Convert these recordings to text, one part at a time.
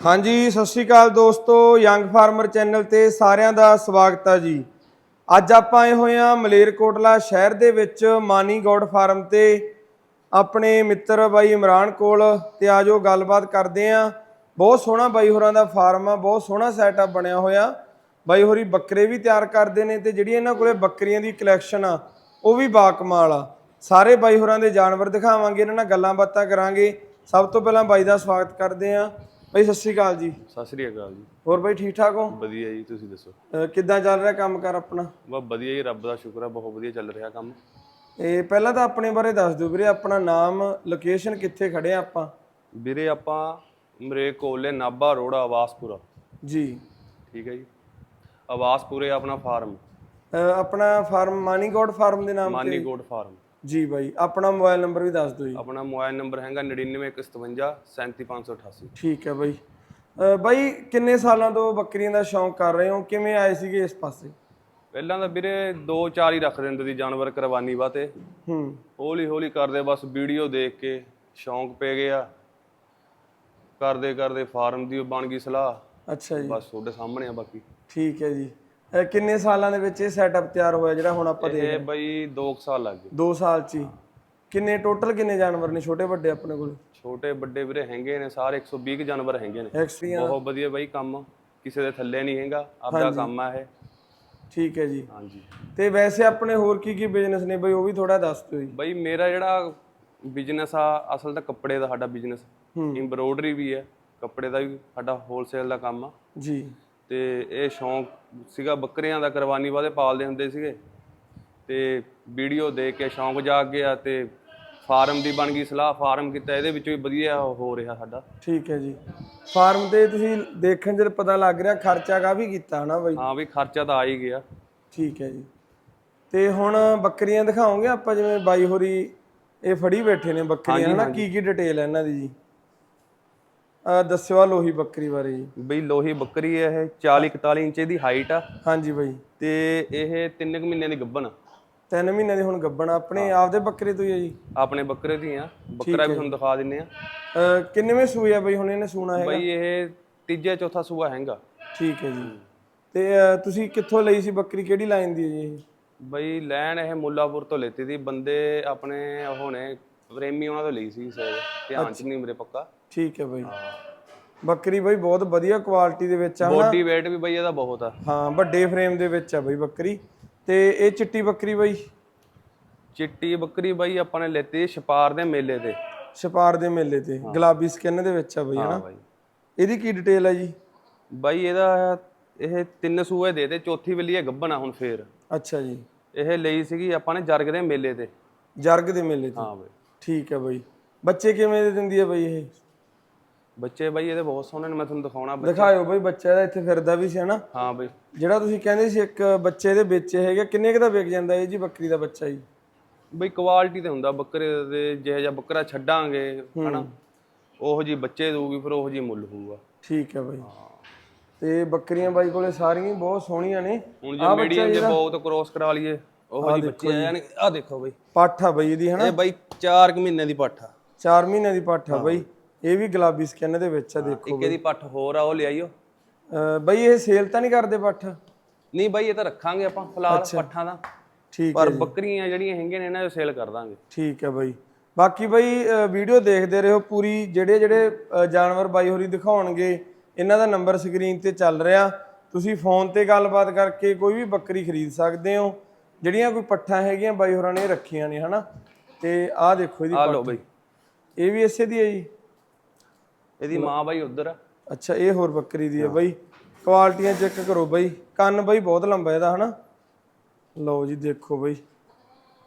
ਹਾਂਜੀ, ਸਤਿ ਸ਼੍ਰੀ ਅਕਾਲ ਦੋਸਤੋ, ਯੰਗ ਫਾਰਮਰ ਚੈਨਲ ਤੇ ਸਾਰਿਆਂ ਦਾ ਸਵਾਗਤ ਹੈ ਜੀ। ਅੱਜ ਆਪਾਂ ਆਏ ਹੋਏ ਹਾਂ ਮਲੇਰਕੋਟਲਾ ਸ਼ਹਿਰ ਦੇ ਵਿੱਚ ਮਾਨੀ ਗੌਡ ਫਾਰਮ ਤੇ। ਆਪਣੇ ਮਿੱਤਰ ਬਾਈ ਇਮਰਾਨ ਕੋਲ ਤੇ ਆਜੋ ਗੱਲਬਾਤ ਕਰਦੇ ਆਂ ਬਹੁਤ ਸੋਹਣਾ ਬਾਈ ਹੋਰਾਂ ਦਾ ਫਾਰਮ ਆ, ਬਹੁਤ ਸੋਹਣਾ ਸੈਟਅਪ ਬਣਿਆ ਹੋਇਆ। ਬਾਈ ਹੋਰੀ ਬੱਕਰੇ ਵੀ ਤਿਆਰ ਕਰਦੇ ਨੇ ਤੇ ਜਿਹੜੀ ਇਹਨਾਂ ਕੋਲੇ ਬੱਕਰੀਆਂ ਦੀ ਕਲੈਕਸ਼ਨ ਆ, ਉਹ ਵੀ ਬਾਕਮਾਲ ਆ। ਸਾਰੇ ਬਾਈ ਹੋਰਾਂ ਦੇ ਜਾਨਵਰ ਦਿਖਾਵਾਂਗੇ, ਇਹਨਾਂ ਨਾਲ ਗੱਲਾਂ ਬਾਤਾਂ ਕਰਾਂਗੇ। ਸਭ ਤੋਂ ਪਹਿਲਾਂ ਬਾਈ ਦਾ ਸਵਾਗਤ ਕਰਦੇ ਆਂ ਬਾਈ ਸਤਿ ਸ਼੍ਰੀ ਅਕਾਲ ਜੀ। ਸਤਿ ਸ੍ਰੀ ਅਕਾਲ ਜੀ। ਹੋਰ ਬਾਈ ਠੀਕ ਠਾਕ ਹੋ? ਵਧੀਆ ਜੀ ਤੁਸੀਂ ਦੱਸੋ? ਅਹ ਕਿੱਦਾਂ ਚੱਲ ਰਿਹਾ ਕੰਮ ਕਰ ਆਪਣਾ? ਬਸ ਵਧੀਆ ਜੀ ਰੱਬ ਦਾ ਸ਼ੁਕਰ ਹੈ ਬਹੁਤ ਵਧੀਆ ਚੱਲ ਰਿਹਾ ਕੰਮ। ਇਹ ਪਹਿਲਾਂ ਤਾਂ ਆਪਣੇ ਬਾਰੇ ਦੱਸ ਦਿਓ ਵੀਰੇ ਆਪਣਾ ਨਾਮ ਲੋਕੇਸ਼ਨ ਕਿੱਥੇ ਖੜੇ ਆ ਆਪਾਂ? ਵੀਰੇ ਆਪਾਂ ਮਰੇ ਕੋਲੇ ਨਾਭਾ ਰੋਡ ਆਵਾਸਪੁਰਾ। ਜੀ। ਠੀਕ ਹੈ ਜੀ। ਆਵਾਸਪੁਰੇ ਆਪਣਾ ਫਾਰਮ। ਅਹ ਆਪਣਾ ਫਾਰਮ ਮਾਨੀਗੋਡ ਫਾਰਮ ਦੇ ਨਾਮ ਮਾਨੀ ਗੋਡ ਫਾਰਮ। ਜੀ ਬਾਈ ਆਪਣਾ ਮੋਬਾਈਲ ਨੰਬਰ ਵੀ ਦੱਸ ਦਿਓ ਜੀ। ਆਪਣਾ ਮੋਬਾਈਲ ਨੰਬਰ ਹੈਗਾ 99157 37588 ਠੀਕ ਹੈ ਬਾਈ। ਅਹ ਬਾਈ ਕਿੰਨੇ ਸਾਲਾਂ ਤੋਂ ਬੱਕਰੀਆਂ ਦਾ ਸ਼ੌਂਕ ਕਰ ਰਹੇ ਹੋ? ਕਿਵੇਂ ਆਏ ਸੀਗੇ ਇਸ ਪਾਸੇ? ਪਹਿਲਾਂ ਤਾਂ ਵੀਰੇ 2-4 ਹੀ ਰੱਖ ਦਿੰਦੇ ਸੀ ਜਾਨਵਰ ਕੁਰਬਾਨੀ ਵਾਤੇ। ਹੂੰ। ਹੌਲੀ ਹੌਲੀ ਕਰਦੇ ਬਸ ਵੀਡੀਓ ਦੇਖ ਕੇ ਸ਼ੌਂਕ ਪੈ ਗਿਆ। ਕਰਦੇ ਕਰਦੇ ਫਾਰਮ ਦੀ ਬਣ ਗਈ ਸਲਾਹ। ਅੱਛਾ ਜੀ। ਬਸ ਤੁਹਾਡੇ ਸਾਹਮਣੇ ਆ ਬਾਕੀ। ਠੀਕ ਹੈ ਜੀ। ਕਿੰਨੇ ਸਾਲਾਂ ਦੇ ਵਿੱਚ ਇਹ ਸੈਟਅਪ ਤਿਆਰ ਹੋਇਆ ਜਿਹੜਾ ਹੁਣ ਆਪਾਂ ਦੇ ਇਹ ਬਈ 2 ਸਾਲ ਲੱਗ ਗਏ। 2 ਸਾਲ ਚ ਹੀ। ਕਿੰਨੇ ਟੋਟਲ ਕਿੰਨੇ ਜਾਨਵਰ ਨੇ ਛੋਟੇ ਵੱਡੇ ਆਪਣੇ ਕੋਲ? ਛੋਟੇ ਵੱਡੇ ਵੀਰੇ ਹੈਗੇ ਨੇ ਸਾਰੇ 120 ਕੁ ਜਾਨਵਰ ਹੈਗੇ ਨੇ। ਐਕਸਪੀਰੀਅੰਸ ਬਹੁਤ ਵਧੀਆ ਬਾਈ ਕੰਮ ਕਿਸੇ ਦੇ ਥੱਲੇ ਨਹੀਂ ਹੈਗਾ ਆਪਦਾ ਕੰਮ ਆ ਇਹ। ਠੀਕ ਹੈ ਜੀ। ਹਾਂਜੀ। ਤੇ ਵੈਸੇ ਆਪਣੇ ਹੋਰ ਕੀ ਕੀ ਬਿਜ਼ਨਸ ਨੇ ਬਈ ਉਹ ਵੀ ਥੋੜਾ ਦੱਸ ਦਿਓ ਜੀ। ਬਾਈ ਮੇਰਾ ਜਿਹੜਾ ਬਿਜ਼ਨਸ ਆ ਅਸਲ ਤਾਂ ਕੱਪੜੇ ਦਾ ਸਾਡਾ ਬਿਜ਼ਨਸ ਐਮਬਰੋਇਡਰੀ ਵੀ ਹੈ ਕੱਪੜੇ ਦਾ ਵੀ ਸਾਡਾ ਹੋਲਸੇਲ ਦਾ ਕੰਮ ਆ। ਜੀ। ਤੇ ਇਹ ਸ਼ੌਂਕ ਸੀਗਾ ਬੱਕਰੀਆਂ ਦਾ ਕੁਰਬਾਨੀ ਵਾਦੇ ਪਾਲਦੇ ਹੁੰਦੇ ਸੀਗੇ। ਤੇ ਵੀਡੀਓ ਦੇਖ ਕੇ ਸ਼ੌਂਕ ਜਾਗ ਗਿਆ ਤੇ ਫਾਰਮ ਦੀ ਬਣ ਗਈ ਸਲਾਹ ਫਾਰਮ ਕੀਤਾ ਇਹਦੇ ਵਿੱਚੋਂ ਵੀ ਵਧੀਆ ਹੋ ਰਿਹਾ ਸਾਡਾ। ਠੀਕ ਹੈ ਜੀ। ਫਾਰਮ ਤੇ ਤੁਸੀਂ ਦੇਖਣ ਚ ਪਤਾ ਲੱਗ ਰਿਹਾ ਖਰਚਾ ਕਾਫੀ ਕੀਤਾ ਹਨਾ ਬਈ? ਹਾਂ ਵੀ ਖਰਚਾ ਤਾਂ ਆ ਹੀ ਗਿਆ। ਠੀਕ ਹੈ ਜੀ। ਤੇ ਹੁਣ ਬੱਕਰੀਆਂ ਦਿਖਾਓਗੇ ਆਪਾਂ ਜਿਵੇਂ ਬਾਈ ਹੋਰੀ ਇਹ ਫੜੀ ਬੈਠੇ ਨੇ ਬੱਕਰੀਆਂ ਹਨਾ? ਕੀ ਕੀ ਡਿਟੇਲ ਹੈ ਇਹਨਾਂ ਦੀ ਜੀ? ਦੱਸਿਓ ਆ ਲੋਹੀ ਬੱਕਰੀ ਬਾਰੇ ਜੀ। ਬਈ ਲੋਹੀ ਬੱਕਰੀ ਹੈ ਇਹ 40 41 ਇੰਚ ਦੀ ਹਾਈਟ ਆ। ਹਾਂਜੀ ਬਾਈ। ਤੇ ਇਹ 3 ਮਹੀਨਿਆਂ ਦੀ ਗੱਭਣ ਆ। ਤਿੰਨ ਮਹੀਨਿਆਂ ਦੀ ਹੁਣ ਗੱਬਣ ਆਪਣੇ ਆਪਦੇ ਬੱਕਰੇ ਤੋਂ ਹੀ ਹੈ ਜੀ? ਆਪਣੇ ਬੱਕਰੇ ਦੀ ਆ। ਬੱਕਰਾ ਵੀ ਤੁਹਾਨੂੰ ਦਿਖਾ ਦਿੰਨੇ ਆ। ਕਿੰਨੇਵੇਂ ਸੂਏ ਆ ਬਈ? ਹੁਣ ਇਹਨੇ ਸੂਣਾ ਹੈ ਬਈ ਇਹ ਤੀਜਾ ਚੌਥਾ ਸੂਆ ਹੈਗਾ। ਠੀਕ ਹੈ ਜੀ। ਤੇ ਤੁਸੀਂ ਕਿੱਥੋਂ ਲਈ ਸੀ ਬੱਕਰੀ? ਕਿਹੜੀ ਲਾਈਨ ਦੀ ਹੈ ਜੀ ਬਈ ਲੈਣ ਇਹ ਮੁੱਲਾਪੁਰ ਤੋਂ ਲੈਤੀ ਸੀ ਬੰਦੇ ਆਪਣੇ ਨੇ ਪ੍ਰੇਮੀ ਉਹਨਾਂ ਤੋਂ ਲਈ ਸੀ ਸ਼ਾਇਦ ਧਿਆਨ ਚ ਨਹੀਂ ਮੇਰੇ ਪੱਕਾ। ਠੀਕ ਹੈ ਬਾਈ। ਬੱਕਰੀ ਬਾਈ ਬਹੁਤ ਵਧੀਆ ਕੁਆਲਿਟੀ ਦੇ ਵਿੱਚ ਆ ਹਨਾ ਬੋਡੀ weight ਵੀ ਬਈ ਇਹਦਾ ਬਹੁਤ ਆ। ਹਾਂ ਵੱਡੇ ਫਰੇਮ ਦੇ ਵਿੱਚ ਆ ਬਾਈ ਬੱਕਰੀ। ਤੇ ਇਹ ਚਿੱਟੀ ਬੱਕਰੀ ਬਾਈ? ਚਿੱਟੀ ਬੱਕਰੀ ਬਈ ਆਪਾਂ ਨੇ ਲੈਤੀ ਛਪਾਰ ਦੇ ਮੇਲੇ ਤੇ। ਛਪਾਰ ਦੇ ਮੇਲੇ ਤੇ ਗੁਲਾਬੀ ਸਕਿਨ ਦੇ ਵਿੱਚ ਆ ਬਾਈ ਹਾਂ ਹਨਾ? ਬਾਈ। ਇਹਦੀ ਕੀ ਡਿਟੇਲ ਹੈ ਜੀ? ਬਾਈ ਇਹਦਾ ਇਹ ਤਿੰਨ ਸੂਏ ਦੇ ਤੇ ਚੌਥੀ ਵੇਲੀ ਇਹ ਗੱਭਣ ਆ ਹੁਣ ਫੇਰ। ਅੱਛਾ ਜੀ। ਇਹ ਲਈ ਸੀਗੀ ਆਪਾਂ ਨੇ ਜਰਗ ਦੇ ਮੇਲੇ ਤੇ। ਜਰਗ ਦੇ ਮੇਲੇ ਤੇ। ਹਾਂ ਬਈ। ਠੀਕ ਹੈ ਬਾਈ। ਬੱਚੇ ਕਿਵੇਂ ਦੇ ਦਿੰਦੀ ਹੈ ਬਾਈ ਇਹ? ਬੱਚੇ ਬਾਈ ਇਹਦੇ ਬਹੁਤ ਸੋਹਣੇ ਨੇ ਮੈਂ ਤੁਹਾਨੂੰ ਦਿਖਾਉਣਾ ਬੱਚੇ। ਦਿਖਾਇਓ ਬਾਈ ਬੱਚਾ ਇਹਦਾ ਇੱਥੇ ਫਿਰਦਾ ਵੀ ਸੀ ਹਨਾ? ਹਾਂ ਬਈ। ਜਿਹੜਾ ਤੁਸੀਂ ਕਹਿੰਦੇ ਸੀ ਇੱਕ ਬੱਚੇ ਦੇ ਵਿੱਚ ਹੈਗਾ ਕਿੰਨੇ ਕੁ ਦਾ ਵਿਕ ਜਾਂਦਾ ਇਹ ਜੀ ਬੱਕਰੀ ਦਾ ਬੱਚਾ ਜੀ? ਬਈ ਕੁਆਲਿਟੀ ਤੇ ਹੁੰਦਾ ਬੱਕਰੇ ਦੇ ਜਿਹੋ ਜਿਹਾ ਬੱਕਰਾ ਛੱਡਾਂਗੇ ਹਨਾ? ਉਹੋ ਜੀ ਬੱਚੇ ਦਊਗੀ ਫਿਰ ਉਹੋ ਜੀ ਮੁੱਲ ਹੋਊਗਾ। ਠੀਕ ਹੈ ਬਾਈ। ਤੇ ਬੱਕਰੀਆਂ ਬਾਈ ਕੋਲੇ ਸਾਰੀਆਂ ਹੀ ਬਹੁਤ ਸੋਹਣੀਆਂ ਨੇ। ਹੁਣ ਜੇ ਮੀਡੀਅਮ ਜੇ ਬਹੁਤ ਕ੍ਰੋਸ ਕਰਾ ਲਈਏ ਉਹੋ ਜੀ ਬੱਚੇ ਆ ਜਾਣਗੇ। ਆ ਦੇਖੋ ਬਈ। ਪੱਠ ਬਾਈ ਇਹਦੀ ਹਨਾ? ਇਹ ਬਾਈ 4 ਮਹੀਨੇ ਦੀ ਪੱਠ ਆ। 4 ਮਹੀਨਿਆਂ ਦੀ ਪੱਠ ਬਾਈ। ਇਹ ਵੀ ਗੁਲਾਬੀ ਸਕਿਨ ਦੇ ਵਿੱਚ ਆ ਦੇਖੋ ਇੱਕ ਇਹਦੀ ਪੱਠ ਹੋਰ ਆ ਉਹ ਲਿਆਈਓ। ਬਾਈ ਇਹ ਸੇਲ ਤਾਂ ਨਹੀਂ ਕਰਦੇ ਪੱਠ? ਨਹੀਂ ਬਾਈ ਇਹ ਤਾਂ ਰੱਖਾਂਗੇ ਆਪਾਂ ਫਿਲਹਾਲ ਪੱਠਾਂ ਦਾ। ਠੀਕ ਪਰ ਬੱਕਰੀਆਂ ਜਿਹੜੀਆਂ ਹੈਗੀਆਂ ਨੇ ਇਹਨਾਂ ਨੂੰ ਸੇਲ ਕਰ ਦਾਂਗੇ। ਠੀਕ ਹੈ ਬਾਈ। ਬਾਕੀ ਬਾਈ ਵੀਡੀਓ ਦੇਖਦੇ ਰਹੋ ਪੂਰੀ। ਜਿਹੜੇ ਜਿਹੜੇ ਜਾਨਵਰ ਬਾਈ ਹੋਰੀ ਦਿਖਾਉਣਗੇ ਇਹਨਾਂ ਦਾ ਨੰਬਰ ਸਕਰੀਨ ਤੇ ਚੱਲ ਰਿਹਾ। ਤੁਸੀਂ ਫੋਨ ਤੇ ਗੱਲਬਾਤ ਕਰਕੇ ਕੋਈ ਵੀ ਬੱਕਰੀ ਖਰੀਦ ਸਕਦੇ ਹੋ। ਜਿਹੜੀਆਂ ਕੋਈ ਪੱਠਾਂ ਹੈਗੀਆਂ ਬਾਈ ਹੋਰਾਂ ਨੇ ਰੱਖੀਆਂ ਨੇ ਹਨਾ? ਤੇ ਆਹ ਦੇਖੋ ਇਹਦੀ ਆ ਲਓ ਬਾਈ। ਇਹ ਵੀ ਇਸੇ ਦੀ ਹੈ ਜੀ। ਇਹਦੀ ਮਾਂ ਬਾਈ ਉਧਰ ਆ। ਅੱਛਾ ਇਹ ਹੋਰ ਬੱਕਰੀ ਦੀ ਹੈ ਬਾਈ। ਕੁਆਲਟੀਆਂ ਚੈੱਕ ਕਰੋ ਬਾਈ। ਕੰਨ ਬਾਈ ਬਹੁਤ ਲੰਬਾ ਇਹਦਾ ਹਨਾ? ਲਓ ਜੀ ਦੇਖੋ ਬਾਈ।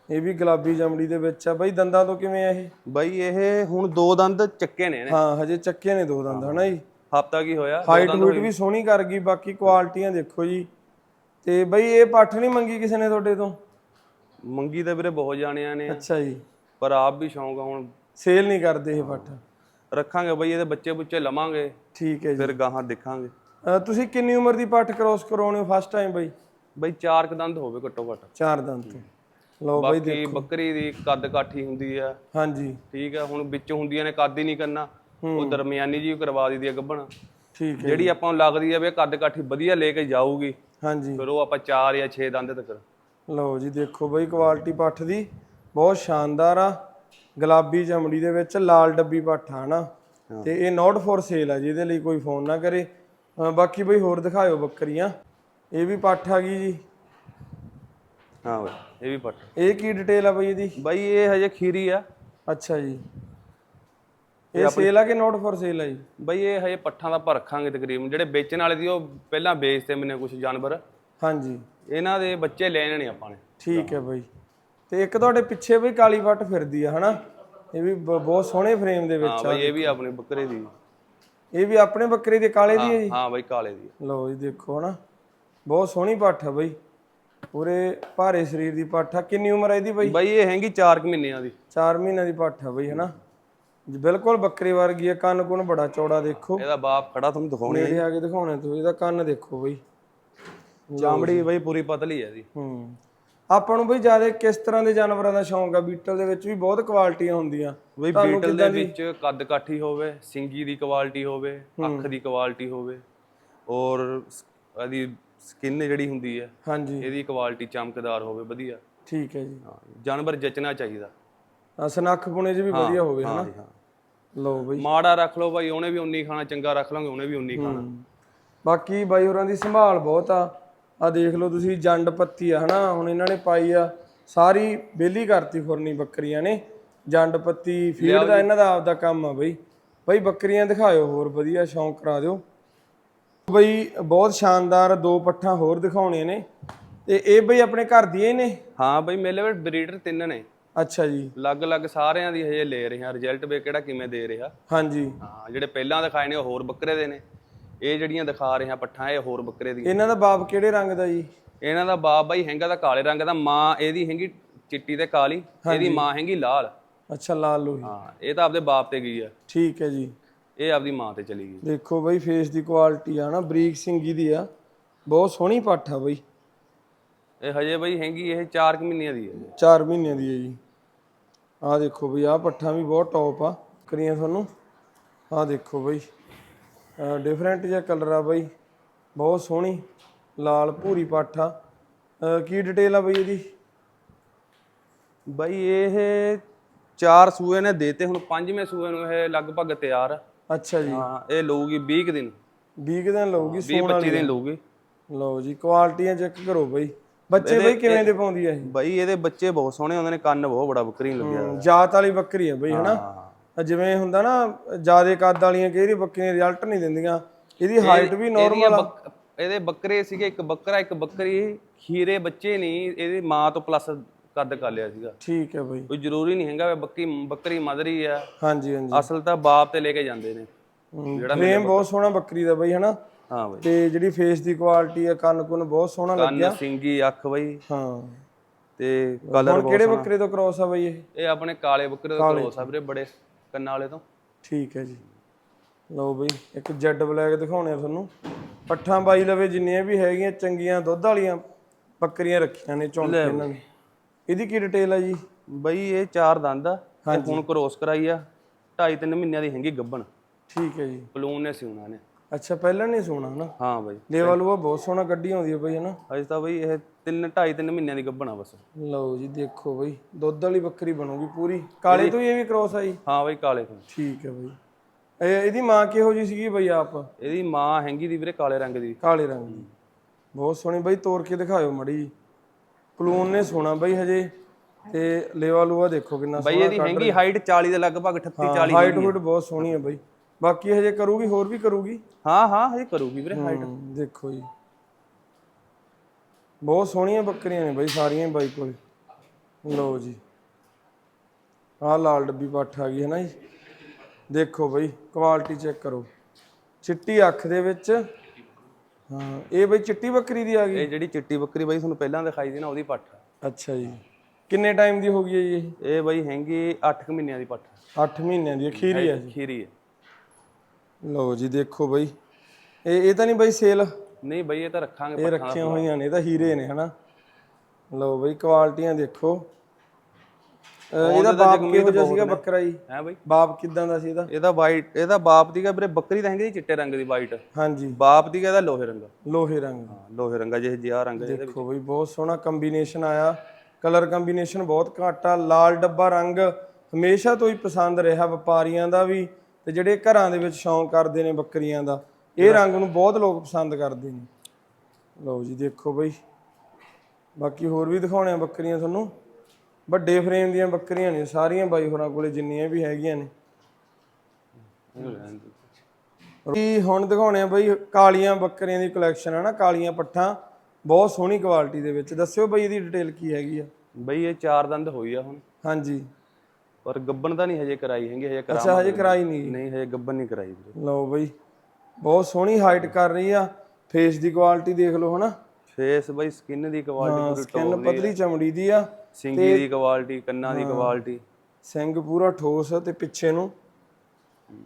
ਇਹ ਵੀ ਗੁਲਾਬੀ ਚਮੜੀ ਦੇ ਵਿੱਚ ਆ ਬਾਈ। ਦੰਦਾਂ ਤੋਂ ਕਿਵੇਂ ਆ ਇਹ? ਬਾਈ ਇਹ ਹੁਣ ਦੋ ਦੰਦ ਚੱਕੇ ਨੇ ਇਹਨੇ। ਹਾਂ ਹਜੇ ਚੱਕੇ ਨੇ ਦੋ ਦੰਦ ਹਨਾ ਜੀ? ਹਫਤਾ ਕੀ ਹੋਇਆ? ਹਾਈਟ ਹੂਟ ਵੀ ਸੋਹਣੀ ਕਰ ਗਈ ਬਾਕੀ ਕੁਆਲਟੀਆਂ ਦੇਖੋ ਜੀ। ਤੇ ਬਈ ਇਹ ਪੱਠ ਨਹੀਂ ਮੰਗੀ ਕਿਸੇ ਨੇ ਤੁਹਾਡੇ ਤੋਂ? ਮੰਗੀ ਤਾਂ ਵੀਰੇ ਬਹੁਤ ਜਾਣਿਆਂ ਨੇ। ਅੱਛਾ ਜੀ। ਪਰ ਆਪ ਵੀ ਸ਼ੌਂਕ ਆ ਹੁਣ। ਸੇਲ ਨਹੀਂ ਕਰਦੇ ਇਹ ਪੱਠ। ਰੱਖਾਂਗੇ ਬਾਈ ਇਹਦੇ ਬੱਚੇ ਬੁੱਚੇ ਲਵਾਂਗੇ ਠੀਕ ਹੈ ਜੀ। ਫਿਰ ਗਾਹਾਂ ਦੇਖਾਂਗੇ। ਅਹ ਤੁਸੀਂ ਕਿੰਨੀ ਉਮਰ ਦੀ ਪੱਠ ਕ੍ਰੋਸ ਕਰਾਉਣੇ ਹੋ ਫਸਟ ਟਾਈਮ ਬਈ? ਬਾਈ ਚਾਰ ਕ ਦੰਦ ਹੋਵੇ ਘੱਟੋ ਘੱਟ। ਚਾਰ ਦੰਦ ਲਓ ਬਈ ਬਾਕੀ ਬੱਕਰੀ ਦੀ ਕੱਦ ਕਾਠੀ ਹੁੰਦੀ ਆ। ਹਾਂਜੀ। ਠੀਕ ਆ ਹੁਣ ਵਿੱਚ ਹੁੰਦੀਆਂ ਨੇ ਕੱਦ ਹੀ ਨਹੀਂ ਕਰਨਾ। ਉਹ ਦਰਮਿਆਨੀ ਜੀ ਕਰਵਾ ਦਈਦੀ ਆ ਗੱਭਣ। ਠੀਕ ਹੈ ਜਿਹੜੀ ਆਪਾਂ ਨੂੰ ਲੱਗਦੀ ਆ ਵੀ ਇਹ ਕੱਦ ਕਾਠੀ ਵਧੀਆ ਲੈ ਕੇ ਜਾਊਗੀ ਹਾਂਜੀ। ਫਿਰ ਉਹ ਆਪਾਂ 4 ਜਾਂ 6 ਦੰਦ ਤੱਕ। ਲਓ ਜੀ ਦੇਖੋ ਬਈ ਕੁਆਲਿਟੀ ਪੱਠ ਦੀ ਬਹੁਤ ਸ਼ਾਨਦਾਰ ਆ। ਗੁਲਾਬੀ ਚਮੜੀ ਦੇ ਵਿੱਚ ਲਾਲ ਡੱਬੀ ਪੱਠ ਆ ਨਾ ਤੇ ਇਹ ਨੋਟ ਫॉर ਸੇਲ ਆ ਜਿਹਦੇ ਲਈ ਕੋਈ ਫੋਨ ਨਾ ਕਰੇ। ਬਾਕੀ ਬਈ ਹੋਰ ਦਿਖਾਇਓ ਬੱਕਰੀਆਂ। ਇਹ ਵੀ ਪੱਠ ਆ ਗਈ ਜੀ। ਹਾਂ ਬਈ ਇਹ ਵੀ ਪੱਟ ਇਹ ਕੀ ਡਿਟੇਲ ਆ ਬਈ ਇਹਦੀ? ਬਾਈ ਇਹ ਹਜੇ ਖੀਰੀ ਆ। ਅੱਛਾ ਜੀ। ਇਹ ਸੇਲ ਆ ਕਿ ਨੋਟ ਫॉर ਸੇਲ ਆ ਜੀ? ਬਈ ਇਹ ਹਜੇ ਪੱਠਾਂ ਦਾ ਆਪਾਂ ਰੱਖਾਂਗੇ ਤਕਰੀਬਨ। ਜਿਹੜੇ ਵੇਚਣ ਵਾਲੇ ਦੀ ਉਹ ਪਹਿਲਾਂ ਵੇਚਦੇ ਮੈਨੇ ਕੁਝ ਜਾਨਵਰ। ਹਾਂਜੀ। ਇਹਨਾਂ ਦੇ ਬੱਚੇ ਲੈਣੇ ਨੇ ਆਪਾਂ ਨੇ। ਠੀਕ ਹੈ ਬਈ। ਤੇ ਇੱਕ ਤੁਹਾਡੇ ਪਿੱਛੇ ਬਈ ਕਾਲੀ ਪੱਟ ਫਿਰਦੀ ਆ ਹਨਾ? ਇਹ ਵੀ ਬ- ਬਹੁਤ ਸੋਹਣੇ ਫਰੇਮ ਦੇ ਹਾਂ ਵਿੱਚ ਆ ਬਈ ਇਹ ਵੀ ਆਪਣੇ ਬੱਕਰੇ ਦੀ। ਇਹ ਵੀ ਆਪਣੇ ਬੱਕਰੇ ਦੇ ਕਾਲੇ ਦੀ ਹੈ ਜੀ? ਹਾਂ ਬਈ ਕਾਲੇ ਦੀ ਲਓ ਜੀ ਦੇਖੋ ਹਨਾ? ਬਹੁਤ ਸੋਹਣੀ ਪੱਠ ਆ ਬਈ। ਪੂਰੇ ਭਾਰੇ ਸਰੀਰ ਦੀ ਪੱਠ ਆ। ਕਿੰਨੀ ਉਮਰ ਹੈ ਇਹਦੀ ਬਈ? ਬਈ ਇਹ ਹੈਗੀ 4 ਮਹੀਨਿਆਂ ਦੀ। 4 ਮਹੀਨਿਆਂ ਦੀ ਪੱਠ ਆ ਬਈ ਹਨਾ? ਜੀ, ਬਿਲਕੁਲ ਬੱਕਰੇ ਵਰਗੀ ਆ। ਕੰਨ ਕੁਨ ਬੜਾ ਚੌੜਾ ਦੇਖੋ। ਇਹਦਾ ਬਾਪ ਖੜਾ ਤੁਹਾਨੂੰ ਦਿਖਾਉਣੇ ਨੇੜੇ ਆ ਕੇ ਦਿਖਾਉਣੇ ਤੁਸੀਂ ਇਹਦਾ ਕੰਨ ਦੇਖੋ ਬਈ। ਚਾਮੜੀ ਬਈ ਪੂਰੀ ਪਤਲੀ ਹੈ ਇਹਦੀ। ਹੂੰ। ਆਪਾਂ ਨੂੰ ਬਈ ਜ਼ਿਆਦਾ ਕਿਸ ਤਰ੍ਹਾਂ ਦੇ ਜਾਨਵਰਾਂ ਦਾ ਸ਼ੌਂਕ ਆ? ਬੀਟਲ ਦੇ ਵਿੱਚ ਵੀ ਬਹੁਤ ਕੁਆਲਿਟੀਆਂ ਹੁੰਦੀਆਂ। ਬਈ ਬੀਟਲ ਦੇ ਵਿੱਚ ਕੱਦ ਕਾਠੀ ਹੋਵੇ ਸਿੰਗੀ ਦੀ ਕੁਆਲਿਟੀ ਹੋਵੇ ਅੱਖ ਦੀ ਕੁਆਲਿਟੀ ਹੋਵੇ ਔਰ ਇਹਦੀ ਸਕਿਨ ਜਿਹੜੀ ਹੁੰਦੀ ਹੈ ਹਾਂਜੀ। ਇਹਦੀ ਕੁਆਲਿਟੀ ਚਮਕਦਾਰ ਹੋਵੇ ਵਧੀਆ। ਠੀਕ ਹੈ ਜੀ। ਜਾਨਵਰ ਜਚਣਾ ਚਾਹੀਦਾ। ਸਨੱਖ ਪੁਣੇ 'ਚ ਵੀ ਵਧੀਆ ਹੋਵੇ ਹਨਾ? ਲਓ ਬਈ। ਮਾੜਾ ਰੱਖ ਲਓ ਭਾਈ ਉਹਨੇ ਵੀ ਉਨੀ ਖਾਣਾ ਚੰਗਾ ਰੱਖ ਲਾਂਗੇ ਉਹਨੇ ਵੀ ਉਨੀ ਖਾਣਾ। ਬਾਕੀ ਬਾਈ ਹੋਰਾਂ ਦੀ ਸੰਭਾਲ ਬਹੁਤ ਆ। ਆ ਦੇਖ ਲਓ ਤੁਸੀਂ ਜੰਡ ਪੱਤੀ ਆ ਹਨਾ? ਹੁਣ ਇਹਨਾਂ ਨੇ ਪਾਈ ਆ ਸਾਰੀ ਬੇਲੀ ਕਰਤੀ ਖੁਰਨੀ ਬੱਕਰੀਆਂ ਨੇ। ਜੰਡ ਪੱਤੀ ਫੀਡ ਦਾ ਇਹਨਾਂ ਦਾ ਆਪਦਾ ਕੰਮ ਆ ਬਈ। ਬਈ ਬੱਕਰੀਆਂ ਦਿਖਾਇਓ ਹੋਰ ਵਧੀਆ ਸ਼ੌਂਕ ਕਰਾ ਦਿਓ। ਬਈ ਬਹੁਤ ਸ਼ਾਨਦਾਰ ਦੋ ਪੱਠਾਂ ਹੋਰ ਦਿਖਾਉਣੀਆਂ ਨੇ। ਤੇ ਇਹ ਬਈ ਆਪਣੇ ਘਰ ਦੀਆਂ ਹੀ ਨੇ? ਹਾਂ ਬਈ ਮੇਲੇ ਵਿੱਚ ਬਰੀਡਰ ਤਿੰਨ ਨੇ। ਅੱਛਾ ਜੀ। ਅਲੱਗ-ਅਲੱਗ ਸਾਰਿਆਂ ਦੀ ਹਜੇ ਲੈ ਰਹੇ ਹਾਂ ਰਿਜ਼ਲਟ ਵੇ ਕਿਹੜਾ ਕਿਵੇਂ ਦੇ ਰਿਹਾ। ਹਾਂਜੀ। ਹਾਂ ਜਿਹੜੇ ਪਹਿਲਾਂ ਦਿਖਾਏ ਨੇ ਉਹ ਹੋਰ ਬੱਕਰੇ ਦੇ ਨੇ। ਇਹ ਜਿਹੜੀਆਂ ਦਿਖਾ ਰਹੇ ਹਾਂ ਪੱਠਾਂ ਇਹ ਹੋਰ ਬੱਕਰੇ ਦੀਆਂ। ਇਹਨਾਂ ਦਾ ਬਾਪ ਕਿਹੜੇ ਰੰਗ ਦਾ ਜੀ? ਇਹਨਾਂ ਦਾ ਬਾਪ ਬਾਈ ਹੈਗਾ ਦਾ ਕਾਲੇ ਰੰਗ ਦਾ ਮਾਂ ਇਹਦੀ ਹੈਗੀ ਚਿੱਟੀ ਤੇ ਕਾਲੀ ਇਹਦੀ ਮਾਂ ਹੈਗੀ ਲਾਲ। ਅੱਛਾ ਲਾਲ ਲੋਹੀ। ਹਾਂ ਇਹ ਤਾਂ ਆਪਦੇ ਬਾਪ ਤੇ ਗਈ ਆ। ਠੀਕ ਹੈ ਜੀ। ਇਹ ਆਪਦੀ ਮਾਂ ਤੇ ਚਲੀ ਗਈ। ਦੇਖੋ ਬਈ ਫੇਸ ਦੀ ਕੁਆਲਿਟੀ ਆ ਨਾ ਬਰੀਕ ਸਿੰਗੀ ਦੀ ਆ। ਬਹੁਤ ਸੋਹਣੀ ਪੱਠ ਆ ਬਈ। ਇਹ ਹਜੇ ਬਈ ਹੈਗੀ ਇਹ 4 ਮਹੀਨਿਆਂ ਦੀ ਹੈ 4 ਮਹੀਨਿਆਂ ਦੀ ਹੈ ਜੀ। ਆਹ ਦੇਖੋ ਬਈ ਆਹ ਪੱਠਾਂ ਵੀ ਬਹੁਤ ਟੌਪ ਆ। ਕਰੀਆਂ ਤੁਹਾਨੂੰ। ਆਹ ਦੇਖੋ ਬਈ। ਡਿਫਰੈਂਟ ਜਿਹਾ ਕਲਰ ਆ ਬਈ। ਬਹੁਤ ਸੋਹਣੀ ਲਾਲ ਭੂਰੀ ਪੱਠ ਕੀ ਡਿਟੇਲ ਆ ਬਈ ਇਹਦੀ? ਬਾਈ ਇਹ ਚਾਰ ਸੂਏ ਨੇ ਦੇਤੇ ਹੁਣ ਪੰਜਵੇਂ ਸੂਏ ਨੂੰ ਇਹ ਲਗਭਗ ਤਿਆਰ ਆ। ਅੱਛਾ ਜੀ। ਹਾਂ ਇਹ ਲਊਗੀ 20 ਕੁ ਦਿਨ। 20 ਕੁ ਦਿਨ ਲਊਗੀ 20 25 ਦਿਨ ਲਊਗੀ। ਲਓ ਜੀ ਕੁਆਲਿਟੀਆਂ ਚੈੱਕ ਕਰੋ ਬਈ। ਬੱਚੇ ਬਈ ਕਿਵੇਂ ਦੇ ਪਾਉਂਦੀ ਆ ਇਹ? ਬਾਈ ਇਹਦੇ ਬੱਚੇ ਬਹੁਤ ਸੋਹਣੇ ਹੁੰਦੇ ਨੇ ਕੰਨ ਬਹੁਤ ਬੜਾ ਬੱਕਰੀ ਲੱਗਿਆ। ਜਾਤ ਵਾਲੀ ਬੱਕਰੀ ਆ ਬਈ ਹਨਾ? ਜਿਵੇਂ ਹੁੰਦਾ ਨਾ ਜਿਆਦੇ ਕੱਦ ਵਾਲੀਆਂ ਵਾਰੀ ਬੱਕਰੀਆਂ ਰਿਜ਼ਲਟ ਨਹੀਂ ਦਿੰਦੀਆਂ। ਇਹਦੀ ਹਾਈਟ ਵੀ ਨਾਰਮਲ ਆ। ਇਹਦੇ ਬੱਕਰੇ ਸੀਗੇ ਇੱਕ ਬੱਕਰਾ ਇੱਕ ਬੱਕਰੀ ਖੀਰੇ ਬੱਚੇ ਨਹੀਂ ਇਹਦੀ ਮਾਂ ਤੋਂ ਪਲੱਸ ਕੱਦ ਕਰ ਲਿਆ ਸੀਗਾ। ਠੀਕ ਹੈ ਬਈ। ਕੋਈ ਜ਼ਰੂਰੀ ਨਹੀਂ ਹੈਗਾ ਬੱਕੀ ਬੱਕਰੀ ਮਦਰੀ ਆ। ਹਾਂਜੀ ਹਾਂਜੀ। ਅਸਲ ਤਾਂ ਬਾਪ ਤੇ ਲੈ ਕੇ ਜਾਂਦੇ ਨੇ। ਫਰੇਮ ਬਹੁਤ ਸੋਹਣਾ ਬੱਕਰੀ ਦਾ ਬਈ ਹਨਾ? ਹਾਂ ਬਾਈ। ਤੇ ਜਿਹੜੀ ਫੇਸ ਦੀ ਕੁਆਲਿਟੀ ਆ ਕੰਨ ਕੁਨ ਬਹੁਤ ਸੋਹਣਾ ਕੰਨ ਲੱਗਿਆ। ਸਿੰਗੀ ਅੱਖ ਬਾਈ। ਹਾਂ। ਤੇ ਕਲਰ ਹੁਣ ਕਿਹੜੇ ਬੱਕਰੇ ਤੋਂ ਕ੍ਰੋਸ ਆ ਬਈ ਇਹ? ਇਹ ਆਪਣੇ ਕਾਲੇ ਬੱਕਰੇ ਦਾ ਕਲੋਸ ਆ ਵੀਰੇ ਬੜੇ ਕੰਨਾਂ ਵਾਲੇ ਤੋਂ। ਠੀਕ ਹੈ ਜੀ। ਲਓ ਬਈ ਇੱਕ ਜੈਡ ਬਲੈਕ ਦਿਖਾਉਣੇ ਆ ਤੁਹਾਨੂੰ। ਪੱਠਾਂ ਬਾਈ ਲਵੇ ਜਿੰਨੀਆਂ ਵੀ ਹੈਗੀਆਂ ਚੰਗੀਆਂ ਦੁੱਧ ਵਾਲੀਆਂ ਬੱਕਰੀਆਂ ਰੱਖੀਆਂ ਨੇ ਚੁਣ ਕੇ ਇਹਨਾਂ ਨੇ। ਇਹਦੀ ਕੀ ਡਿਟੇਲ ਆ ਜੀ? ਬਈ ਇਹ ਚਾਰ ਦੰਦ ਆ ਤੇ ਹੁਣ ਕ੍ਰੋਸ ਕਰਾਈ ਆ। ਢਾਈ ਤਿੰਨ ਮਹੀਨਿਆਂ ਦੀ ਹੈਗੀ ਗੱਬਣ। ਠੀਕ ਹੈ ਜੀ। ਪਲੂਨ ਨੇ ਸਿਉਣਾ ਨੇ। ਅੱਛਾ ਪਹਿਲਾਂ ਨਹੀਂ ਸੋਣਾ ਹਨਾ? ਹਾਂ ਬਾਈ। ਲੇਵਲ ਉਹ ਬਹੁਤ ਸੋਹਣਾ ਕੱਢੀ ਆਉਂਦੀ ਹੈ ਬਈ ਹਨਾ? ਅਜੇ ਤਾਂ ਬਈ ਇਹ ਤਿੰਨ ਢਾਈ ਤਿੰਨ ਮਹੀਨਿਆਂ ਦੀ ਗੱਬਣ ਆ ਬਸ। ਲਓ ਜੀ ਦੇਖੋ ਬਈ ਦੁੱਧ ਵਾਲੀ ਬੱਕਰੀ ਬਣੂਗੀ ਪੂਰੀ। ਕਾਲੇ ਤੋਂ ਹੀ ਇਹ ਵੀ ਕ੍ਰੋਸ ਆਈ? ਹਾਂ ਬਈ ਕਾਲੇ ਤੋਂ। ਠੀਕ ਹੈ ਬਈ। ਇਹ ਇਹਦੀ ਮਾਂ ਕਿਹੋ ਜੀ ਸੀਗੀ ਬਈ ਆਪ? ਇਹਦੀ ਮਾਂ ਹੈਗੀ ਦੀ ਵੀਰੇ ਕਾਲੇ ਰੰਗ ਦੀ। ਕਾਲੇ ਰੰਗ ਦੀ। ਬਹੁਤ ਸੋਹਣੀ ਬਈ ਤੋੜ ਕੇ ਦਿਖਾਇਓ ਮੜੀ ਪਲੂਨ ਨੇ ਸੋਣਾ ਬਈ ਹਜੇ। ਤੇ ਲੇਵਾ ਲੂਆ ਦੇਖੋ ਕਿੰਨਾ ਬਈ ਇਹਦੀ ਹੈਗੀ ਹਾਈਟ 40 ਦੇ ਲਗਭਗ 38 40 ਹਾਈਟ ਹੂਟ ਬਹੁਤ ਸੋਹਣੀ ਹੈ ਬਈ। ਬਾਕੀ ਹਜੇ ਕਰੂਗੀ ਹੋਰ ਵੀ ਕਰੂਗੀ? ਹਾਂ ਹਾਂ ਹਜੇ ਕਰੂਗੀ ਵੀਰੇ ਹਾਈਟ ਦੇਖੋ ਜੀ। ਬਹੁਤ ਸੋਹਣੀਆਂ ਬੱਕਰੀਆਂ ਨੇ ਬਈ ਸਾਰੀਆਂ ਹੀ ਬਾਈ ਕੋਲ। ਲਓ ਜੀ। ਆਹ ਲਾਲ ਡੱਬੀ ਪੱਠ ਆ ਗਈ ਹੈ ਨਾ ਜੀ? ਦੇਖੋ ਬਈ ਕੁਆਲਿਟੀ ਚੈੱਕ ਕਰੋ। ਚਿੱਟੀ ਅੱਖ ਦੇ ਵਿੱਚ ਹਾਂ ਇਹ ਬਈ ਚਿੱਟੀ ਬੱਕਰੀ ਦੀ ਆ ਗਈ? ਇਹ ਜਿਹੜੀ ਚਿੱਟੀ ਬੱਕਰੀ ਬਾਈ ਤੁਹਾਨੂੰ ਪਹਿਲਾਂ ਦਿਖਾਈ ਸੀ ਨਾ ਉਹਦੀ ਪੱਠ। ਆ। ਅੱਛਾ ਜੀ। ਕਿੰਨੇ ਟਾਈਮ ਦੀ ਹੋ ਗਈ ਹੈ ਜੀ ਇਹ? ਇਹ ਬਾਈ ਹੈਗੀ 8 ਮਹੀਨਿਆਂ ਦੀ ਪੱਠ। 8 ਮਹੀਨਿਆਂ ਦੀ ਅਖੀਰੀ ਹੈ ਜੀ। ਖੀਰੀ ਹੈ। ਲਓ ਜੀ ਦੇਖੋ ਬਈ। ਇਹ ਇਹ ਤਾਂ ਨਹੀਂ ਬਈ ਸੇਲ ਨਹੀਂ ਬਾਈ ਇਹ ਤਾਂ ਰੱਖਾਂਗੇ ਇਹ ਰੱਖੀਆਂ ਹੋਈਆਂ ਨੇ ਇਹ ਤਾਂ ਹੀਰੇ ਨੇ ਹਨਾ? ਲਓ ਬਈ ਕੁਆਲਿਟੀਆਂ ਦੇਖੋ। ਅਹ ਇਹਦਾ ਬਾਪ ਕਿਹੋ ਜਿਹਾ ਸੀਗਾ ਬੱਕਰਾ ਜੀ? ਹੈ ਬਈ? ਬਾਪ ਕਿਦਾਂ ਦਾ ਸੀ ਇਹਦਾ? ਇਹਦਾ ਵਾਈਟ ਇਹਦਾ ਬਾਪ ਦੀਗਾ ਵੀਰੇ ਬੱਕਰੀ ਤਾਂ ਹੈਗੀ ਜੀ ਚਿੱਟੇ ਰੰਗ ਦੀ ਵਾਈਟ ਹਾਂਜੀ। ਬਾਪ ਦੀਗਾ ਇਹਦਾ ਲੋਹੇ ਰੰਗ। ਲੋਹੇ ਰੰਗ। ਹਾਂ ਲੋਹੇ ਰੰਗਾ ਜਿਹੇ ਜਿਹਾ ਰੰਗ ਇਹਦੇ ਦੇਖੋ ਬਈ ਬਹੁਤ ਸੋਹਣਾ ਕੰਬੀਨੇਸ਼ਨ ਆਇਆ। ਕਲਰ ਕੰਬੀਨੇਸ਼ਨ ਬਹੁਤ ਘੱਟ ਆ ਲਾਲ ਡੱਬਾ ਰੰਗ। ਹਮੇਸ਼ਾ ਤੋਂ ਹੀ ਪਸੰਦ ਰਿਹਾ ਵਪਾਰੀਆਂ ਦਾ ਵੀ ਤੇ ਜਿਹੜੇ ਘਰਾਂ ਦੇ ਵਿੱਚ ਸ਼ੌਂਕ ਕਰਦੇ ਨੇ ਬੱਕਰੀਆਂ ਦਾ। ਇਹ ਰੰਗ ਨੂੰ ਬਹੁਤ ਲੋਕ ਪਸੰਦ ਕਰਦੇ ਨੇ। ਲਓ ਜੀ ਦੇਖੋ ਬਈ। ਬਾਕੀ ਹੋਰ ਵੀ ਦਿਖਾਉਣੇ ਆ ਬੱਕਰੀਆਂ ਤੁਹਾਨੂੰ। ਵੱਡੇ ਫਰੇਮ ਦੀਆਂ ਬੱਕਰੀਆਂ ਨੇ ਸਾਰੀਆਂ ਬਾਈ ਹੋਰਾਂ ਕੋਲੇ ਜਿੰਨੀਆਂ ਵੀ ਹੈਗੀਆਂ ਨੇ। ਕੀ ਹੁਣ ਦਿਖਾਉਣੇ ਆ ਬਈ ਕਾਲੀਆਂ ਬੱਕਰੀਆਂ ਦੀ ਕਲੈਕਸ਼ਨ ਹੈ ਨਾ ਕਾਲੀਆਂ ਪੱਠਾਂ। ਬਹੁਤ ਸੋਹਣੀ ਕੁਆਲਿਟੀ ਦੇ ਵਿੱਚ। ਦੱਸਿਓ ਬਈ ਇਹਦੀ ਡਿਟੇਲ ਕੀ ਹੈਗੀ ਆ। ਬਈ ਇਹ ਚਾਰ ਦੰਦ ਹੋਈ ਆ ਹੁਣ। ਹਾਂਜੀ। ਪਰ ਗੱਬਨ ਤਾਂ ਨਹੀਂ ਹਜੇ ਕਰਾਈ ਹੈਗੀ ਹਜੇ ਕਰਾ ਅੱਛਾ ਹਜੇ ਕਰਾਈ ਨਹੀਂ ਨਹੀਂ ਹਜੇ ਗੱਬਨ ਨਹੀਂ ਕਰਾਈ ਲਓ ਬਈ। ਬਹੁਤ ਸੋਹਣੀ ਹਾਈਟ ਕਰ ਰਹੀ ਆ। ਫੇਸ ਦੀ ਕੁਆਲਿਟੀ ਦੇਖ ਲਓ ਹਨਾ। ਫੇਸ ਬਈ ਸਕਿਨ ਦੀ ਕੁਆਲਿਟੀ ਪੂਰੀ ਸਕਿਨ ਪਤਲੀ ਚਮੜੀ ਦੀ ਆ ਸਿੰਗੀ ਦੀ ਕੁਆਲਿਟੀ ਕੰਨਾਂ ਦੀ ਕੁਆਲਿਟੀ ਸਿੰਘ ਪੂਰਾ ਠੋਸ ਤੇ ਪਿੱਛੇ ਨੂੰ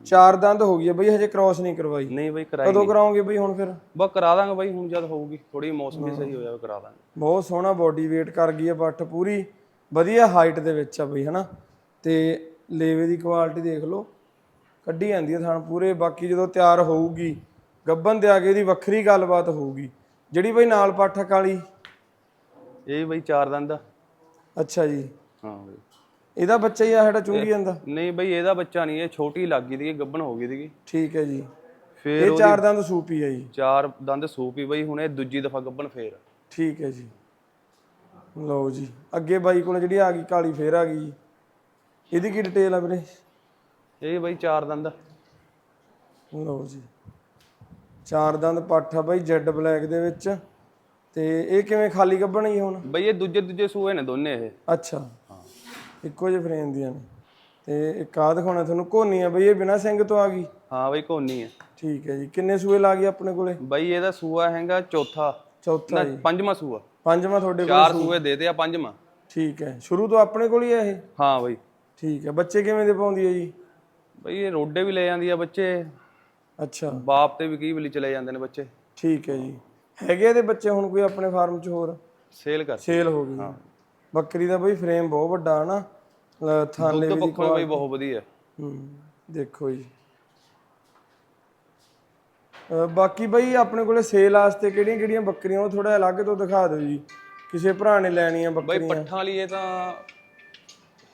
ਚਾਰ ਦੰਦ ਹੋ ਗਈ ਬਈ ਹਜੇ ਕ੍ਰਾਸ ਨਹੀਂ ਕਰਵਾਈ। ਨਹੀਂ ਬਈ ਕਰਾਈ ਕਦੋਂ ਕਰਾਉਂਗੇ ਬਈ ਹੁਣ ਫਿਰ? ਬਸ ਕਰਾ ਦਾਂਗੇ ਬਈ ਹੁਣ ਜਦ ਹੋਊਗੀ ਥੋੜੀ ਮੌਸਮ ਵੀ ਸਹੀ ਹੋ ਜਾਵੇ ਕਰਾ ਦਾਂਗੇ। ਬਹੁਤ ਸੋਹਣਾ ਬੋਡੀ weight ਕਰ ਗਈ ਹੈ ਬੱਠ ਪੂਰੀ। ਵਧੀਆ ਹਾਈਟ ਦੇ ਵਿੱਚ ਆ ਬਈ ਹਨਾ। ਤੇ ਲੇਵੇ ਦੀ ਕੁਆਲਿਟੀ ਦੇਖ ਲਓ। ਕੱਢੀ ਜਾਂਦੀ ਹੈ ਥਣ ਪੂਰੇ ਬਾਕੀ ਜਦੋਂ ਤਿਆਰ ਹੋਊਗੀ ਗੱਬਨ ਤੇ ਆ ਕੇ ਇਹਦੀ ਵੱਖਰੀ ਗੱਲਬਾਤ ਹੋਊਗੀ। ਜਿਹੜੀ ਬਈ ਨਾਲ ਪਾਠਕ ਵਾਲੀ? ਇਹ ਬਈ ਚਾਰ ਦੰਦ ਆ। ਅੱਛਾ ਜੀ। ਹਾਂ ਬਈ। ਇਹਦਾ ਬੱਚਾ ਹੀ ਆ ਜਿਹੜਾ ਚੁੰਗੀ ਜਾਂਦਾ? ਨਹੀਂ ਬਈ ਇਹਦਾ ਬੱਚਾ ਨਹੀਂ ਇਹ ਛੋਟੀ ਲੱਗ ਗਈ ਦੀ ਗੱਬਨ ਹੋ ਗਈ ਦੀ ਠੀਕ ਹੈ ਜੀ। ਫੇਰ ਇਹ ਚਾਰ ਦੰਦ ਸੂਪੀ ਹੈ ਜੀ। ਚਾਰ ਦੰਦ ਸੂਪ ਬਈ ਹੁਣ ਇਹ ਦੂਜੀ ਦਫਾ ਗੱਬਨ ਫੇਰ ਠੀਕ ਹੈ ਜੀ। ਲਓ ਜੀ। ਅੱਗੇ ਬਾਈ ਕੋਲ ਜਿਹੜੀ ਆ ਗਈ ਕਾਲੀ ਫੇਰ ਆ ਗਈ ਜੀ। ਇਹਦੀ ਕੀ ਡਿਟੇਲ ਆ ਵੀਰੇ? ਇਹ ਬਈ ਚਾਰ ਦੰਦ। ਲਓ ਜੀ। ਚਾਰ ਦੰਦ ਪੱਠ ਆ ਬਾਈ ਜੈਡ ਬਲੈਕ ਦੇ ਵਿੱਚ। ਤੇ ਇਹ ਕਿਵੇਂ ਖਾਲੀ ਕੱਢਣੀ ਹੁਣ? ਬਈ ਇਹ ਦੂਜੇ ਦੂਜੇ ਸੂਏ ਨੇ ਦੋਨੇ ਇਹ। ਅੱਛਾ। ਇੱਕੋ ਜਿਹੇ ਫਰੇਮ ਦੀਆਂ ਨੇ। ਤੇ ਇੱਕ ਆ ਦਿਖਾਉਣਾ ਤੁਹਾਨੂੰ ਕੋਨੀ ਆ ਬਈ ਇਹ ਬਿਨਾ ਸਿੰਘ ਤੋਂ ਆ ਗਈ। ਹਾਂ ਬਈ ਕੋਨੀ ਹੈ ਠੀਕ ਹੈ ਜੀ। ਕਿੰਨੇ ਸੂਏ ਲਾ ਗਈ ਆਪਣੇ ਕੋਲੇ? ਬਈ ਇਹਦਾ ਸੂਆ ਹੈਗਾ ਚੌਥਾ। ਚੌਥਾ ਜੀ। ਪੰਜਵਾਂ ਸੂਆ। ਪੰਜਵਾਂ ਤੁਹਾਡੇ ਕੋਲ ਚਾਰ ਸੂਏ ਦੇ ਦੇ ਆ ਪੰਜਵਾਂ। ਠੀਕ ਹੈ। ਸ਼ੁਰੂ ਤੋਂ ਆਪਣੇ ਕੋਲ ਹੀ ਆ ਇਹ? ਹਾਂ ਬਈ। ਠੀਕ ਹੈ। ਬੱਚੇ ਕਿਵੇਂ ਦੇ ਪਾਉਂਦੀ ਹੈ ਜੀ? ਬਈ ਇਹ ਰੋਡੇ ਵੀ ਲੈ ਜਾਂਦੀ ਆ ਬੱਚੇ। ਅੱਛਾ। ਬਾਪ ਤੇ ਵੀ ਕਈ ਵੇਲੇ ਚਲੇ ਜਾਂਦੇ ਨੇ ਬੱਚੇ। ਠੀਕ ਹੈ ਜੀ। ਹੈਗੇ ਇਹਦੇ ਬੱਚੇ ਹੁਣ ਕੋਈ ਆਪਣੇ ਫਾਰਮ 'ਚ ਹੋਰ? ਸੇਲ ਕਰ ਸੇਲ ਹੋ ਗਈ। ਬੱਕਰੀ ਦਾ ਬਈ ਫਰੇਮ ਬਹੁਤ ਵੱਡਾ ਹਨਾ ਥਾਲੇ ਵੀ ਪੱਖੋਂ ਬਈ ਬਹੁਤ ਵਧੀਆ। ਹੂੰ ਦੇਖੋ ਜੀ। ਬਾਕੀ ਬਈ ਆਪਣੇ ਕੋਲੇ ਸੇਲ ਵਾਸਤੇ ਕਿਹੜੀਆਂ ਕਿਹੜੀਆਂ ਬੱਕਰੀਆਂ ਉਹ ਥੋੜਾ ਅਲੱਗ ਤੋਂ ਦਿਖਾ ਦਿਓ ਜੀ। ਕਿਸੇ ਭਰਾ ਨੇ ਲੈਣੀਆਂ ਬਈ ਬੱਕਰੀਆਂ। ਪੱਠਾਂ ਲਈ ਇਹ ਤਾਂ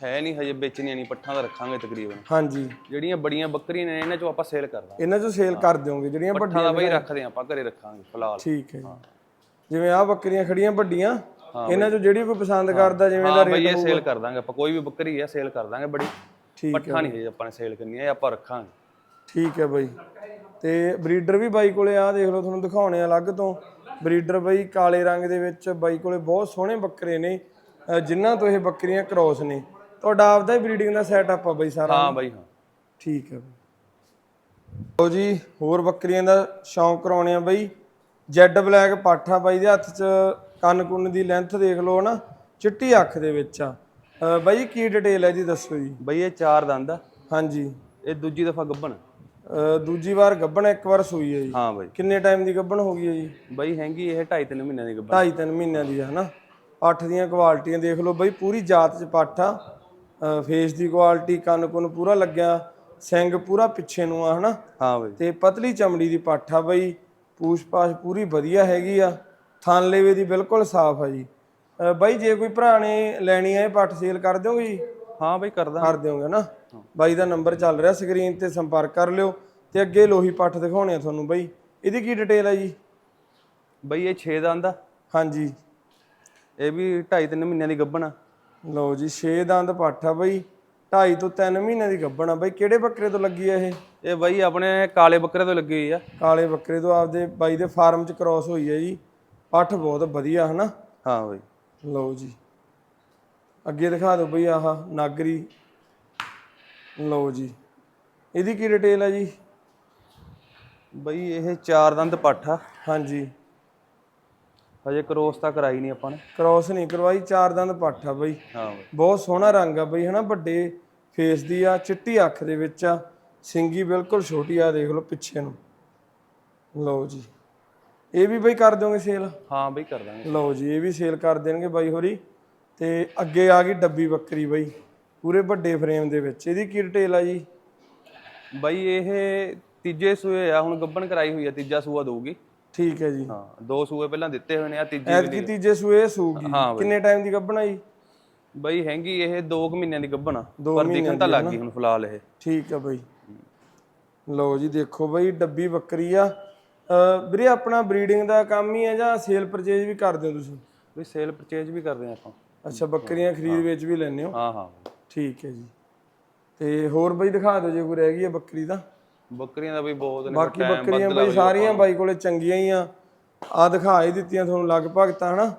ਹੈ ਨਹੀਂ ਹਜੇ ਵੇਚਣੀਆਂ ਨਹੀਂ ਪੱਠਾਂ ਦਾ ਰੱਖਾਂਗੇ ਤਕਰੀਬਨ। ਹਾਂਜੀ। ਜਿਹੜੀਆਂ ਬੜੀਆਂ ਬੱਕਰੀਆਂ ਨੇ ਇਹਨਾਂ ਚੋਂ ਆਪਾਂ ਸੇਲ ਕਰ ਦਾਂਗੇ। ਇਹਨਾਂ ਚੋਂ ਸੇਲ ਕਰ ਦਿਓਗੇ ਜਿਹੜੀਆਂ ਪੱਠਾਂ ਵੱਡੀਆਂ ਦਾ ਬਈ ਰੱਖਦੇ ਹਾਂ ਆਪਾਂ ਘਰੇ ਰੱਖਾਂਗੇ ਫਿਲਹਾਲ। ਠੀਕ ਹੈ ਜਿਵੇਂ ਆਹ ਬੱਕਰੀਆਂ ਖੜੀਆਂ ਵੱਡੀਆਂ ਇਹਨਾਂ ਚੋਂ ਜਿਹੜੀ ਕੋਈ ਪਸੰਦ ਕਰਦਾ ਜਿਵੇਂ ਦਾ ਹਾਂ ਬਈ ਇਹ ਸੇਲ ਕਰ ਦਾਂਗੇ ਆਪਾਂ। ਕੋਈ ਵੀ ਬੱਕਰੀ ਆ ਸੇਲ ਕਰ ਦਾਂਗੇ ਬੜੀ ਠੀਕ ਪੱਠਾਂ ਨਹੀਂ ਹਜੇ ਆਪਾਂ ਨੇ ਸੇਲ ਕਰਨੀ ਇਹ ਆਪਾਂ ਰੱਖਾਂਗੇ। ਠੀਕ ਹੈ ਬਾਈ। ਤੇ ਬਰੀਡਰ ਵੀ ਬਾਈ ਕੋਲੇ ਆ ਦੇਖ ਲਓ ਤੁਹਾਨੂੰ ਦਿਖਾਉਣੇ ਆ ਅਲੱਗ ਤੋਂ। ਬਰੀਡਰ ਬਾਈ ਕਾਲੇ ਰੰਗ ਦੇ ਵਿੱਚ ਬਾਈ ਕੋਲੇ ਬਹੁਤ ਸੋਹਣੇ ਬੱਕਰੇ ਨੇ ਜਿਨ੍ਹਾਂ ਤੋਂ ਇਹ ਬੱਕਰੀਆਂ ਕ੍ਰੋਸ ਨੇ। ਤੁਹਾਡਾ ਆਪਦਾ ਹੀ ਬਰੀਡਿੰਗ ਦਾ ਸੈਟਅਪ ਆ ਬਾਈ ਸਾਰਾ ਹਾਂ ਬਈ ਹਾਂ। ਠੀਕ ਹੈ ਲਓ ਜੀ ਹੋਰ ਬੱਕਰੀਆਂ ਦਾ ਸ਼ੌਂਕ ਕਰਾਉਣੇ ਆ ਬਾਈ। ਜੈਡ ਬਲੈਕ ਪਾਠਾ ਬਾਈ ਦੇ ਹੱਥ 'ਚ ਕੰਨ ਕੁੰਨ ਦੀ ਲੈਂਥ ਦੇਖ ਲਓ ਨਾ ਚਿੱਟੀ ਅੱਖ ਦੇ ਵਿੱਚ ਆ। ਬਾਈ ਕੀ ਡਿਟੇਲ ਹੈ ਜੀ ਦੱਸੋ ਜੀ? ਬਈ ਇਹ ਚਾਰ ਦੰਦ ਆ। ਹਾਂਜੀ। ਇਹ ਦੂਜੀ ਦਫਾ ਗੱਬਣ ਅ, ਦੂਜੀ ਵਾਰ ਗੱਭਣ ਇੱਕ ਵਾਰ ਸੂਈ ਹੈ ਜੀ। ਹਾਂ ਬਈ। ਕਿੰਨੇ ਟਾਈਮ ਦੀ ਗੱਭਣ ਹੋ ਗਈ ਹੈ ਜੀ? ਬਈ ਹੈਗੀ ਇਹ 2.5 3 ਮਹੀਨਿਆਂ ਦੀ ਗੱਬਣ ਢਾਈ ਤਿੰਨ ਮਹੀਨਿਆਂ ਦੀ ਹੈ ਹਨਾ? ਪੱਠ ਦੀਆਂ ਕੁਆਲਿਟੀਆਂ ਦੇਖ ਲਓ ਬਈ ਪੂਰੀ ਜਾਤ ਚ ਪੱਠ ਫੇਸ ਦੀ ਕੁਆਲਿਟੀ ਕੰਨ ਕੁੰਨ ਪੂਰਾ ਲੱਗਿਆ ਸਿੰਗ ਪੂਰਾ ਪਿੱਛੇ ਨੂੰ ਆ ਹਨਾ? ਹਾਂ ਬਈ। ਤੇ ਪਤਲੀ ਚਮੜੀ ਦੀ ਪੱਠ ਆ ਬਈ ਪੂਛ-ਪਾਛ ਪੂਰੀ ਵਧੀਆ ਹੈਗੀ ਆ। ਥਣ ਲੇਵੇ ਦੀ ਬਿਲਕੁਲ ਸਾਫ਼ ਆ ਜੀ। ਬਾਈ ਜੇ ਕੋਈ ਭਰਾ ਨੇ ਲੈਣੀ ਹੈ ਇਹ ਪੱਠ ਸੇਲ ਕਰ ਦਿਓਗੇ ਜੀ? ਹਾਂ ਬਈ ਕਰਦਾ ਕਰ ਦਿਓਗੇ ਨਾ? ਬਾਈ ਦਾ ਨੰਬਰ ਚੱਲ ਰਿਹਾ ਸਕਰੀਨ ਤੇ ਸੰਪਰਕ ਕਰ ਲਿਓ ਤੇ ਅੱਗੇ ਲੋਹੀ ਪੱਠ ਦਿਖਾਉਣੇ ਆ ਤੁਹਾਨੂੰ ਬਾਈ। ਇਹਦੀ ਕੀ ਡਿਟੇਲ ਹੈ ਜੀ? ਬਈ ਇਹ 6 ਦੰਦ ਆ। ਹਾਂਜੀ। ਇਹ ਵੀ 2.5 3 ਮਹੀਨਿਆਂ ਦੀ ਗੱਬਣ ਆ। ਲਓ ਜੀ 6 ਦੰਦ ਪੱਠ ਆ ਬਈ। 2.5 ਤੋਂ 3 ਮਹੀਨਿਆਂ ਦੀ ਗੱਭਣ ਆ ਬਈ। ਕਿਹੜੇ ਬੱਕਰੇ ਤੋਂ ਲੱਗੀ ਆ ਇਹ? ਇਹ ਬਈ ਆਪਣੇ ਕਾਲੇ ਬੱਕਰੇ ਤੋਂ ਲੱਗੀ ਹੋਈ ਆ। ਕਾਲੇ ਬੱਕਰੇ ਤੋਂ ਆਪਦੇ ਬਾਈ ਦੇ ਫਾਰਮ 'ਚ ਕ੍ਰਾਸ ਹੋਈ ਹੈ ਜੀ। ਪੱਠ ਬਹੁਤ ਵਧੀਆ ਹਨਾ? ਹਾਂ ਬਈ। ਲਓ ਜੀ। ਅੱਗੇ ਦਿਖਾ ਦਿਓ ਬਈ ਆਹ ਨਾਗਰੀ। ਲਓ ਜੀ। ਇਹਦੀ ਕੀ ਡਿਟੇਲ ਹੈ ਜੀ? ਬਈ ਇਹ ਚਾਰ ਦੰਦ ਪੱਠ ਆ। ਹਾਂਜੀ। ਹਜੇ ਕਰੋਸ ਤਾਂ ਕਰਾਈ ਨਹੀਂ ਆਪਾਂ ਨੇ। ਕ੍ਰਾਸ ਨਹੀਂ ਕਰਵਾਈ ਚਾਰ ਦੰਦ ਪੱਠ ਆ ਬਈ। ਹਾਂ ਬਈ। ਬਹੁਤ ਸੋਹਣਾ ਰੰਗ ਆ ਬਈ ਹਨਾ? ਵੱਡੇ ਫੇਸ ਦੀ ਆ ਚਿੱਟੀ ਅੱਖ ਦੇ ਵਿੱਚ ਆ। ਸਿੰਗੀ ਬਿਲਕੁਲ ਛੋਟੀ ਆ ਦੇਖ ਲਓ ਪਿੱਛੇ ਨੂੰ। ਲਓ ਜੀ। ਇਹ ਵੀ ਬਈ ਕਰ ਦਿਓਗੇ ਸੇਲ ਹਾਂ ਬਈ ਕਰ ਦਾਂਗੇ। ਲਓ ਜੀ ਇਹ ਵੀ ਸੇਲ ਕਰ ਦੇਣਗੇ ਬਾਈ ਹੋਰੀ। ਤੇ ਅੱਗੇ ਆ ਗਈ ਡੱਬੀ ਬੱਕਰੀ ਬਾਈ ਪੂਰੇ ਵੱਡੇ ਫਰੇਮ ਦੇ ਵਿੱਚ। ਇਹਦੀ ਕੀ ਡਿਟੇਲ ਆ ਜੀ? ਬਾਈ ਇਹ ਤੀਜੇ ਸੂਏ ਆ ਹੁਣ ਗੱਬਣ ਕਰਾਈ ਹੋਈ ਆ ਤੀਜਾ ਸੂਆ ਦਊਗੀ। ਠੀਕ ਹੈ ਜੀ। ਹਾਂ ਦੋ ਸੂਏ ਪਹਿਲਾਂ ਦਿੱਤੇ ਹੋਏ ਨੇ ਆ ਤੀਜੀ ਐਤਕੀ ਤੀਜੇ ਸੂਏ ਸੂਗੀ ਹਾਂ ਕਿੰਨੇ ਟਾਈਮ ਦੀ ਗੱਭਣਾ ਜੀ ਬਾਈ ਹੈਗੀ ਇਹ 2 ਮਹੀਨਿਆਂ ਦੀ ਆ। ਦੋ ਪਰ ਦਿਖਣ ਤਾਂ ਲੱਗ ਗਈ ਹੁਣ ਫਿਲਹਾਲ ਇਹ। ਠੀਕ ਆ ਬਈ। ਲਓ ਜੀ ਦੇਖੋ ਬਈ ਡੱਬੀ ਬੱਕਰੀ ਆ। ਅਹ ਵੀਰੇ ਆਪਣਾ ਬਰੀਡਿੰਗ ਦਾ ਕੰਮ ਹੀ ਹੈ ਜਾਂ ਸੇਲ ਪਰਚੇਜ ਵੀ ਕਰਦੇ ਹੋ ਤੁਸੀਂ? ਵੀ ਸੇਲ ਪਰਚੇਜ ਵੀ ਕਰਦੇ ਆ ਆਪਾਂ। ਅੱਛਾ ਬੱਕਰੀਆਂ ਖਰੀਦ ਵੇਚ ਵੀ ਲੈਂਦੇ ਹੋ? ਹਾਂ ਹਾਂ। ਠੀਕ ਹੈ ਜੀ। ਤੇ ਹੋਰ ਬਈ ਦਿਖਾ ਦਿਓ ਜੇ ਕੋਈ ਰਹਿ ਗਈ ਹੈ ਬੱਕਰੀ ਦਾ ਬੱਕਰੀਆਂ ਦਾ ਵੀ ਬਹੁਤ ਨੇ ਬਾਕੀ ਬੱਕਰੀਆਂ ਬਈ ਸਾਰੀਆਂ ਬਾਈ ਕੋਲੇ ਚੰਗੀਆਂ ਹੀ ਆ। ਆ ਦਿਖਾ ਹੀ ਦਿੱਤੀਆਂ ਤੁਹਾਨੂੰ ਲਗਭਗ ਤਾਂ ਹਨਾ?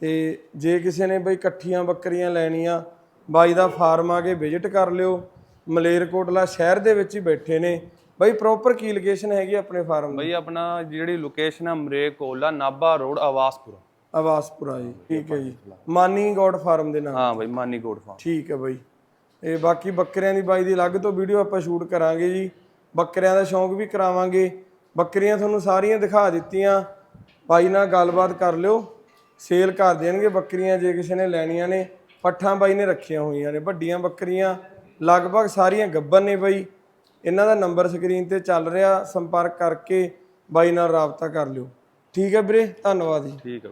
ਤੇ ਜੇ ਕਿਸੇ ਨੇ ਬਈ ਇਕੱਠੀਆਂ ਬੱਕਰੀਆਂ ਲੈਣੀਆਂ ਬਾਈ ਦਾ ਫਾਰਮ ਆ ਕੇ ਵਿਜ਼ਿਟ ਕਰ ਲਿਓ। ਮਲੇਰਕੋਟਲਾ ਸ਼ਹਿਰ ਦੇ ਵਿੱਚ ਹੀ ਬੈਠੇ ਨੇ। ਬਈ ਪ੍ਰੋਪਰ ਕੀ ਲੋਕੇਸ਼ਨ ਹੈਗੀ ਆਪਣੇ ਫਾਰਮ ਦੀ? ਬਈ ਆਪਣਾ ਜਿਹੜੀ ਲੋਕੇਸ਼ਨ ਆ ਮਰੇ ਕੋਲਾ ਨਾਭਾ ਰੋਡ ਆਵਾਸਪੁਰ। ਆਵਾਸਪੁਰਾ ਜੀ ਠੀਕ ਹੈ ਜੀ। ਮਾਨੀ ਗੋਡ ਫਾਰਮ ਦੇ ਨਾਮ ਹਾਂ ਬਈ ਮਾਨੀ ਕੋਟ ਫਾਰਮ। ਠੀਕ ਹੈ ਬਾਈ। ਇਹ ਬਾਕੀ ਬੱਕਰਿਆਂ ਦੀ ਬਾਈ ਦੀ ਅਲੱਗ ਤੋਂ ਵੀਡੀਓ ਆਪਾਂ ਸ਼ੂਟ ਕਰਾਂਗੇ ਜੀ। ਬੱਕਰਿਆਂ ਦਾ ਸ਼ੌਂਕ ਵੀ ਕਰਾਵਾਂਗੇ। ਬੱਕਰੀਆਂ ਤੁਹਾਨੂੰ ਸਾਰੀਆਂ ਦਿਖਾ ਦਿੱਤੀਆਂ। ਬਾਈ ਨਾਲ ਗੱਲਬਾਤ ਕਰ ਲਿਓ। ਸੇਲ ਕਰ ਦੇਣਗੇ ਬੱਕਰੀਆਂ ਜੇ ਕਿਸੇ ਨੇ ਲੈਣੀਆਂ ਨੇ। ਪੱਠਾਂ ਬਾਈ ਨੇ ਰੱਖੀਆਂ ਹੋਈਆਂ ਨੇ, ਵੱਡੀਆਂ ਬੱਕਰੀਆਂ। ਲਗਭਗ ਸਾਰੀਆਂ ਗੱਬਨ ਨੇ ਬਾਈ। ਇਹਨਾਂ ਦਾ ਨੰਬਰ ਸਕਰੀਨ ਤੇ ਚੱਲ ਰਿਹਾ। ਸੰਪਰਕ ਕਰਕੇ ਬਾਈ ਨਾਲ ਰਾਬਤਾ ਕਰ ਲਿਓ। ਠੀਕ ਹੈ ਵੀਰੇ, ਧੰਨਵਾਦ ਜੀ। ਠੀਕ ਹੈ